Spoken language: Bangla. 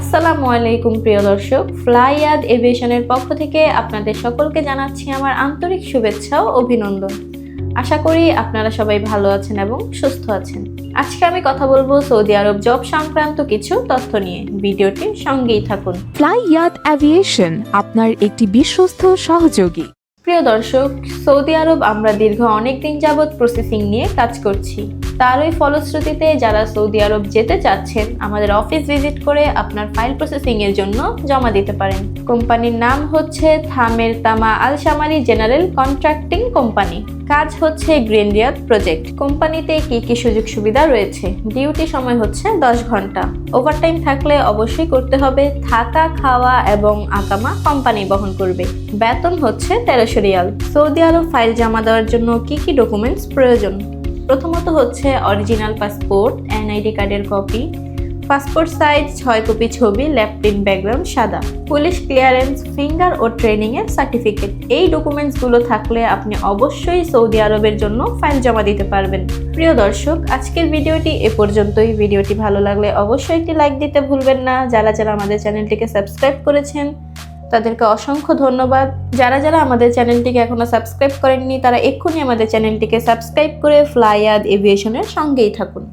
আসসালামু আলাইকুম প্রিয় দর্শক ফ্লাইয়াদ এভিয়েশনের পক্ষ থেকে আপনাদের সকলকে জানাচ্ছি আমার আন্তরিক শুভেচ্ছা ও অভিনন্দন। আশা করি আপনারা সবাই ভালো আছেন এবং সুস্থ আছেন। আজকে আমি কথা বলব সৌদি আরব জব সংক্রান্ত কিছু তথ্য নিয়ে। ভিডিওটি সঙ্গেই থাকুন। ফ্লাই ইয়াত অ্যাভিয়েশন আপনার একটি বিশ্বস্ত সহযোগী। প্রিয় দর্শক সৌদি আরব আমরা দীর্ঘ অনেক দিন যাবৎ প্রসেসিং নিয়ে কাজ করছি। তারই ফলশ্রুতিতে যারা সৌদি আরব যেতে চাচ্ছেন, আমাদের অফিস ভিজিট করে আপনার ফাইল প্রসেসিং এর জন্য জমা দিতে পারেন। কোম্পানির নাম হচ্ছে থামের তামা Al Samari General Contracting Company. কাজ হচ্ছে গ্রিন প্রজেক্ট কোম্পানিতে কি কি সুযোগ সুবিধা রয়েছে? ডিউটি সময় হচ্ছে দশ ঘণ্টা। ওভারটাইম থাকলে অবশ্যই করতে হবে থাকা, খাওয়া এবং আকামা কোম্পানি বহন করবে। বেতন হচ্ছে তেরোশো রিয়াল। সৌদি আরব ফাইল জমা দেওয়ার জন্য কি কি ডকুমেন্টস প্রয়োজন? প্রথমত হচ্ছে অরিজিনাল পাসপোর্ট এনআইডি কার্ডের কপি পাসপোর্ট সাইজ ছয় কপি ছবি ল্যাপটিন ব্যাকগ্রাউন্ড সাদা পুলিশ ক্লিয়ারেন্স ফিঙ্গার ও ট্রেনিং এর সার্টিফিকেট এই ডকুমেন্টসগুলো থাকলে আপনি অবশ্যই সৌদি আরবের জন্য ফাইল জমা দিতে পারবেন। প্রিয় দর্শক, আজকের ভিডিওটি এ পর্যন্তই। ভিডিওটি ভালো লাগলে অবশ্যই একটি লাইক দিতে ভুলবেন না। যারা যারা আমাদের চ্যানেলটিকে সাবস্ক্রাইব করেছেন তাদেরকে অসংখ্য ধন্যবাদ। যারা যারা আমাদের চ্যানেলটিকে এখনও সাবস্ক্রাইব করেননি, তারা এক্ষুনি আমাদের চ্যানেলটিকে সাবস্ক্রাইব করে ফ্লাইয়াদ এভিয়েশনের সঙ্গেই থাকুন।